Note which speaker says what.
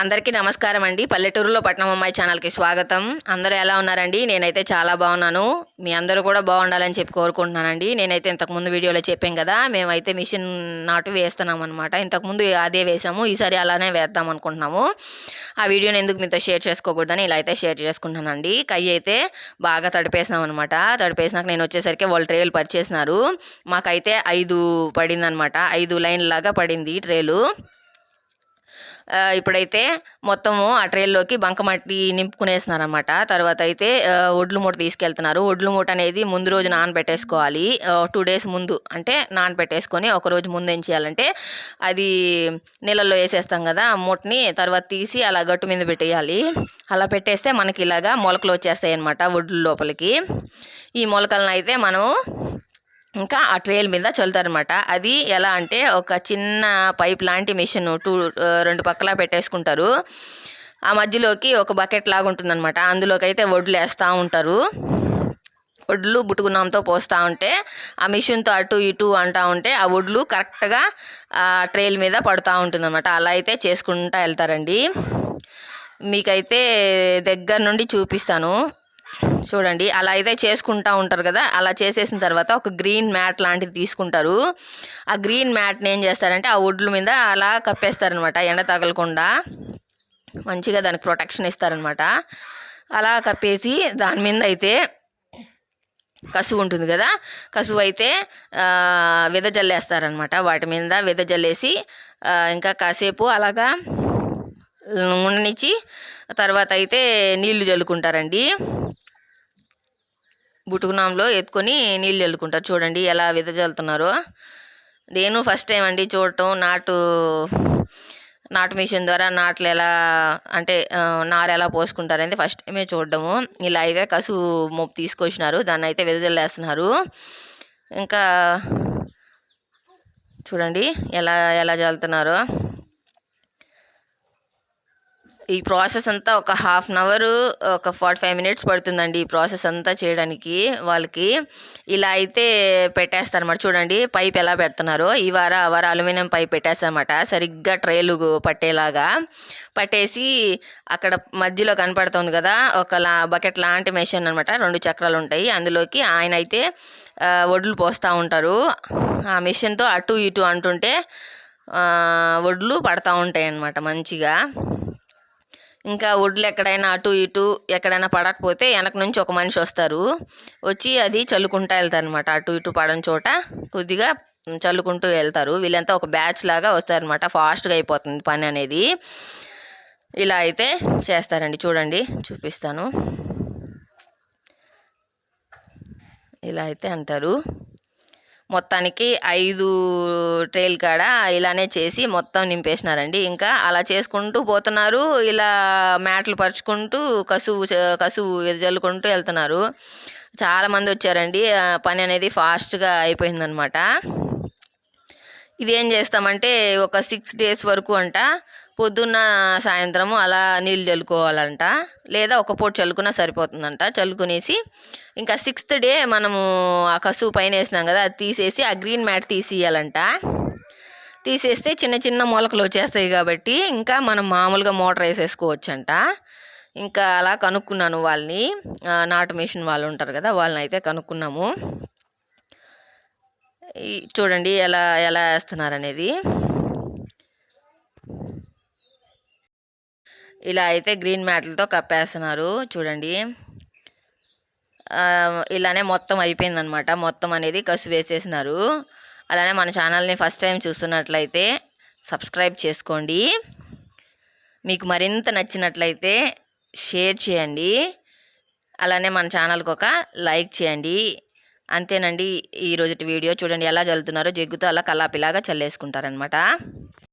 Speaker 1: అందరికీ నమస్కారం అండి. పల్లెటూరులో పట్నం అమ్మాయి ఛానల్కి స్వాగతం. అందరూ ఎలా ఉన్నారండి? నేనైతే చాలా బాగున్నాను. మీ అందరూ కూడా బాగుండాలని చెప్పి కోరుకుంటున్నానండి. నేనైతే ఇంతకుముందు వీడియోలో చెప్పాం కదా మేమైతే మిషన్ నాటు వేస్తున్నాం అనమాట ఇంతకుముందు అదే వేసాము ఈసారి అలానే వేద్దాం అనుకుంటున్నాము. ఆ వీడియోని ఎందుకు మీతో షేర్ చేసుకోకూడదని ఇలా అయితే షేర్ చేసుకుంటున్నానండి. కయ్యి అయితే బాగా తడిపేసినాం అనమాట తడిపేసినాక నేను వచ్చేసరికి వాళ్ళు ట్రేలు పరిచేసినారు. మాకైతే ఐదు పడిందనమాట ఐదు లైన్ లాగా పడింది ట్రేలు. ఇప్పుడైతే మొత్తము ఆ ట్రైల్లోకి బంకమట్టి నింపుకునేస్తున్నారు అనమాట తర్వాత అయితే ఒడ్లు మూట తీసుకెళ్తున్నారు. ఒడ్లు మూట అనేది ముందు రోజు నానబెట్టేసుకోవాలి. టూ డేస్ ముందు అంటే నానబెట్టేసుకొని ఒక రోజు ముందు ఏం చేయాలంటే అది నీళ్ళల్లో వేసేస్తాం కదా ఆ మూటని తర్వాత తీసి అలా గట్టు మీద పెట్టేయాలి. అలా పెట్టేస్తే మనకి ఇలాగా మొలకలు వచ్చేస్తాయి అనమాట ఒడ్లు లోపలికి. ఈ మొలకలను అయితే మనం ఇంకా ఆ ట్రేల్ మీద చల్లుతారనమాట. అది ఎలా అంటే ఒక చిన్న పైప్ లాంటి మిషన్ టూ రెండు పక్కల పెట్టేసుకుంటారు. ఆ మధ్యలోకి ఒక బకెట్ లాగా ఉంటుందన్నమాట అందులోకి అయితే వడ్లు వేస్తూ ఉంటారు. వడ్లు బుట్టుకున్నాంతో పోస్తూ ఉంటే ఆ మిషన్తో అటు ఇటు అంటూ ఉంటే ఆ వడ్లు కరెక్ట్గా ఆ ట్రైల్ మీద పడుతూ ఉంటుందన్నమాట అలా అయితే చేసుకుంటూ వెళ్తారండి. మీకైతే దగ్గర నుండి చూపిస్తాను. చూడండి అలా అయితే చేసుకుంటా ఉంటారు కదా అలా చేసేసిన తర్వాత ఒక గ్రీన్ మ్యాట్ లాంటిది తీసుకుంటారు. ఆ గ్రీన్ మ్యాట్ని ఏం చేస్తారంటే ఆ ఒడ్ల మీద అలా కప్పేస్తారనమాట ఎండ తగలకుండా. మంచిగా దానికి ప్రొటెక్షన్ ఇస్తారనమాట. అలా కప్పేసి దాని మీద అయితే కసువు ఉంటుంది కదా కసువు అయితే విదజల్లేస్తారనమాట. వాటి మీద విదజల్లేసి ఇంకా కాసేపు అలాగా ఉండనిచ్చి తర్వాత అయితే నీళ్ళు చల్లుకుంటారండి బుటుకునాంలో ఎత్తుకొని నీళ్ళు చల్లుకుంటారు చూడండి ఎలా విదజల్లుతున్నారో. నేను ఫస్ట్ టైం అండి చూడటం. నాటు నాటు మిషన్ ద్వారా నాట్లు ఎలా అంటే ఆ, నారు ఎలా పోసుకుంటారనేది ఫస్ట్ టైమే చూడడము. ఇలా అయితే కసువు మొప్పు తీసుకొచ్చినారు. దాన్ని అయితే వెదజల్లేస్తున్నారు. ఇంకా చూడండి ఎలా ఎలా చల్లుతున్నారో ఈ ప్రాసెస్ అంతా ఒక హాఫ్ అన్ అవర్ ఒక ఫార్టీ ఫైవ్ మినిట్స్ పడుతుందండి ఈ ప్రాసెస్ అంతా చేయడానికి వాళ్ళకి. ఇలా అయితే పెట్టేస్తారన్నమాట. చూడండి పైప్ ఎలా పెడుతున్నారో. ఈ వార ఆ వార అల్యూమినియం పైప్ పెట్టేస్తారనమాట సరిగ్గా ట్రైలు పట్టేలాగా. పట్టేసి అక్కడ మధ్యలో కనపడుతుంది కదా ఒక లా బకెట్ లాంటి మెషిన్ అనమాట రెండు చక్రాలు ఉంటాయి. అందులోకి ఆయన అయితే ఒడ్లు వడ్లు పోస్తూ ఉంటారు. ఆ మిషన్తో అటు ఇటు అంటుంటే ఒడ్లు వడ్లు పడతా ఉంటాయి అన్నమాట మంచిగా. ఇంకా వడ్లు ఎక్కడైనా అటు ఇటు ఎక్కడైనా పడకపోతే వెనక నుంచి ఒక మనిషి వస్తారు. వచ్చి అది చల్లుకుంటూ వెళ్తారు అనమాట అటు ఇటు పడని చోట కొద్దిగా చల్లుకుంటూ వెళ్తారు. వీళ్ళంతా ఒక బ్యాచ్ లాగా వస్తారనమాట ఫాస్ట్గా అయిపోతుంది పని అనేది. ఇలా అయితే చేస్తారండి. చూడండి చూపిస్తాను. ఇలా అయితే అంటారు. మొత్తానికి ఐదు ట్రైల్ కాడ ఇలానే చేసి మొత్తం నింపేసినారండి. ఇంకా అలా చేసుకుంటూ పోతున్నారు. ఇలా మ్యాట్లు పరుచుకుంటూ కసువు కసువు జల్లుకుంటూ వెళ్తున్నారు. చాలా మంది వచ్చారండి. పని అనేది ఫాస్ట్గా అయిపోయిందనమాట. ఇది ఏం చేస్తామంటే ఒక సిక్స్ డేస్ వరకు అంట పొద్దున్న సాయంత్రము అలా నీళ్ళు చల్లుకోవాలంట. లేదా ఒక పూట చల్లుకున్నా సరిపోతుందంట. చల్లుకునేసి ఇంకా సిక్స్త్ డే మనము ఆ కసువు పైన వేసినాం కదా అది తీసేసి ఆ గ్రీన్ మ్యాట్ తీసేయాలంట తీసేస్తే చిన్న చిన్న మొలకలు వచ్చేస్తాయి కాబట్టి ఇంకా మనం మామూలుగా మోటార్ వేసేసుకోవచ్చంట. ఇంకా అలా కనుక్కున్నాను వాళ్ళని. నాటు మిషన్ వాళ్ళు ఉంటారు కదా వాళ్ళని అయితే కనుక్కున్నాము చూడండి ఎలా ఎలా వేస్తున్నారు ఇలా అయితే గ్రీన్ మ్యాట్లతో కప్పేస్తున్నారు. చూడండి. ఇలానే మొత్తం అయిపోయిందనమాట. మొత్తం అనేది కసు వేసేసినారు. అలానే మన ఛానల్ని ఫస్ట్ టైం చూస్తున్నట్లయితే సబ్స్క్రైబ్ చేసుకోండి. మీకు మరింత నచ్చినట్లయితే షేర్ చేయండి. అలానే మన ఛానల్కి ఒక లైక్ చేయండి. అంతేనండి. ఈ వీడియో చూడండి ఎలా చల్లుతున్నారో జగ్గుతో అలా కలాపిలాగా చల్లేసుకుంటారనమాట.